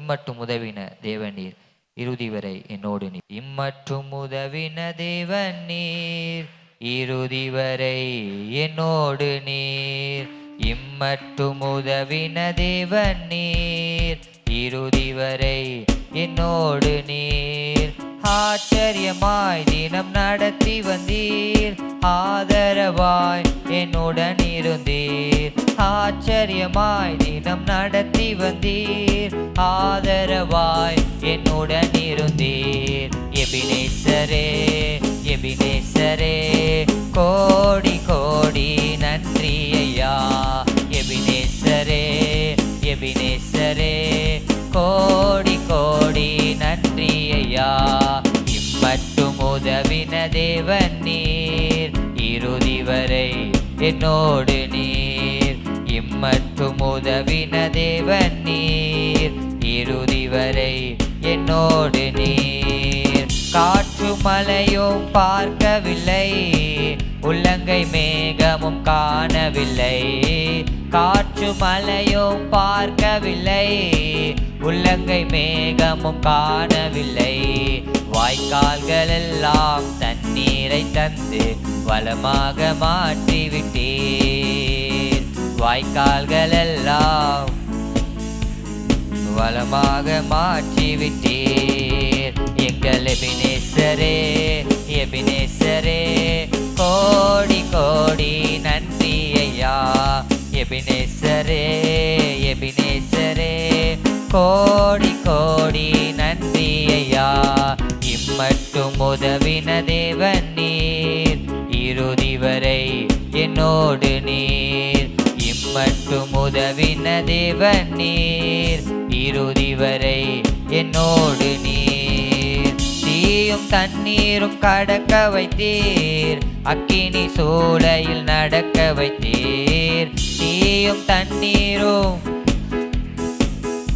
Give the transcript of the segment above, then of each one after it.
இம்மட்டும் உதவின தேவநீர். இறுதி வரை என்னோடு நீர். இம்மட்டும் உதவின தேவநீர். இறுதி வரை என்னோடு நீர். இம்மட்டும் உதவின தேவநீர். இறுதி வரை என்னோடு நீர். ஆச்சரியமாய் தினம் நடத்தி வந்தீர். ஆதரவாய் என்னுடன் இருந்தீர். ஆச்சரியமாய் தினம் நடத்தி வந்தீர். ஆதரவாய் என்னுடன் இருந்தீர். எபினேசரே எபினேசரே கோடி கோடி நன்றி ஐயா. எபினேசரே எபினேசரே கோடி கோடி நன்றி ஐயா. இம்மட்டும் உதவின தேவன் நீர். இறுதி வரை என்னோடு நீ மற்றும் உதவின தேவன் நீர். இறுதி வரை என்னோடு நீர். காற்று மலையும் பார்க்கவில்லை. உள்ளங்கை மேகமும் காணவில்லை. காற்று மலையும் பார்க்கவில்லை. உள்ளங்கை மேகமும் காணவில்லை. வாய்க்கால்கள் எல்லாம் தண்ணீரை தந்து வளமாக மாற்றிவிட்டேன் வாய்க்கால்கள் எல்லாம் வளமாக மாற்றிவிட்டீர். எங்கள் எபினேசரே எபினேசரே கோடி கோடி நன்றி ஐயா. எபினேசரே எபினேசரே கோடி கோடி நன்றி ஐயா. இம்மட்டும் உதவின தேவன் நீர். இறுதி வரை என்னோடு நீர். மட்டும் உதவின தேவன் நீர். இறுதி வரை என்னோடு நீர். தீயும் தண்ணீரும் கடக்க வைத்தீர். அக்கினி சூளையில் நடக்க வைத்தீர். தீயும் தண்ணீரும்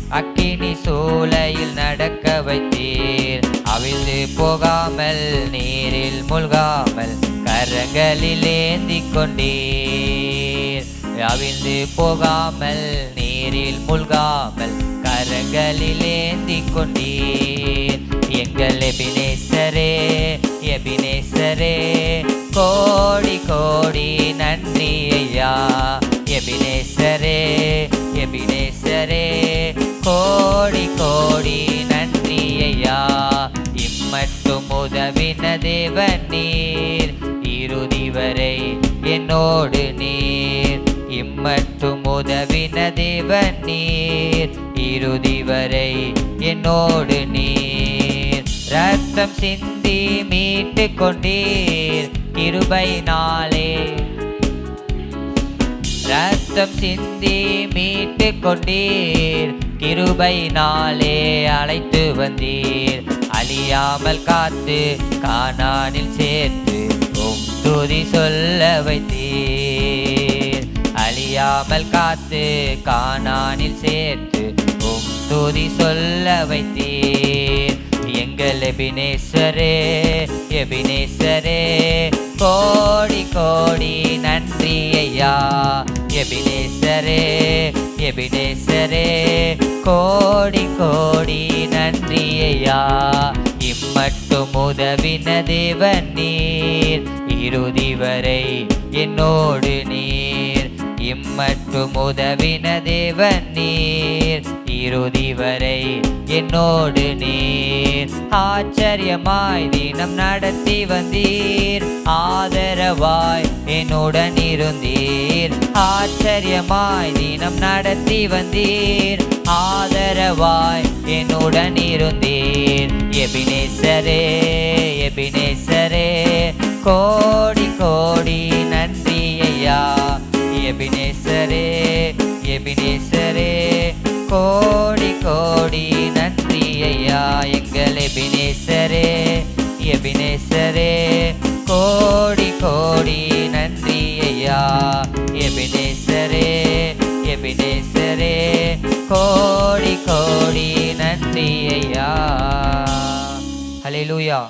அக்கினி சூளையில் நடக்க வைத்தீர். அவிழ்ந்து போகாமல் நீரில் முழ்காமல் கரங்களில் ஏந்தி கொண்டீர். கவிழ்ந்து போகாமல் நீரில் முழ்காமல் கரங்களில் ஏந்தி கொண்டீர் எங்கள் எபினேசரே எபினேசரே கோடி கோடி நன்றி ஐயா. எபினேசரே எபினேசரே கோடி கோடி நன்றி ஐயா. இம்மட்டும் உதவின தேவன் நீர். இறுதி வரை என்னோடு நீர். இம்மட்டும் உதவின தேவன் நீர். இறுதி வரை என்னோடு நீர். ரத்தம் சிந்தி மீட்டு கொண்டீர். கிருபை நாளே. ரத்தம் சிந்தி மீட்டு கொண்டீர். கிருபை நாளே அழைத்து வந்தீர். அழியாமல் காத்து காணானில் சேர்த்து உம் துதி சொல்ல வைத்தீர். அழியாமல் காத்து காணானில் சேர்த்து உம் துதி சொல்ல வைத்தீர். எங்கள் எபினேஸ்வரே எபினேஸ்வரே கோடி கோடி நன்றி ஐயா. எபினேஸ்வரே எபினேஸ்வரே கோடி கோடி நன்றி ஐயா. இம்மட்டும் உதவின தேவன் நீர். இறுதி வரை என்னோடு நீர். இம்மட்டும் உதவின தேவன் நீர். இறுதி வரை என்னோடு நீர். ஆச்சரியமாய் தினம் நடத்தி வந்தீர். ஆதரவாய் என்னுடன் இருந்தீர். ஆச்சரியமாய் தினம் நடத்தி வந்தீர். ஆதரவாய் என்னுடன் இருந்தீர். எபினேசரே எபினேசரே கோடி கோ எபினேசரே எபினேசரே. கோடி கோடி நன்றி ஐயா எங்கள் எபினேசரே. எபினேசரே கோடி கோடி நன்றி ஐயா எபினேசரே எபினேசரே. கோடி கோடி நன்றி ஐயா ஹalleluya.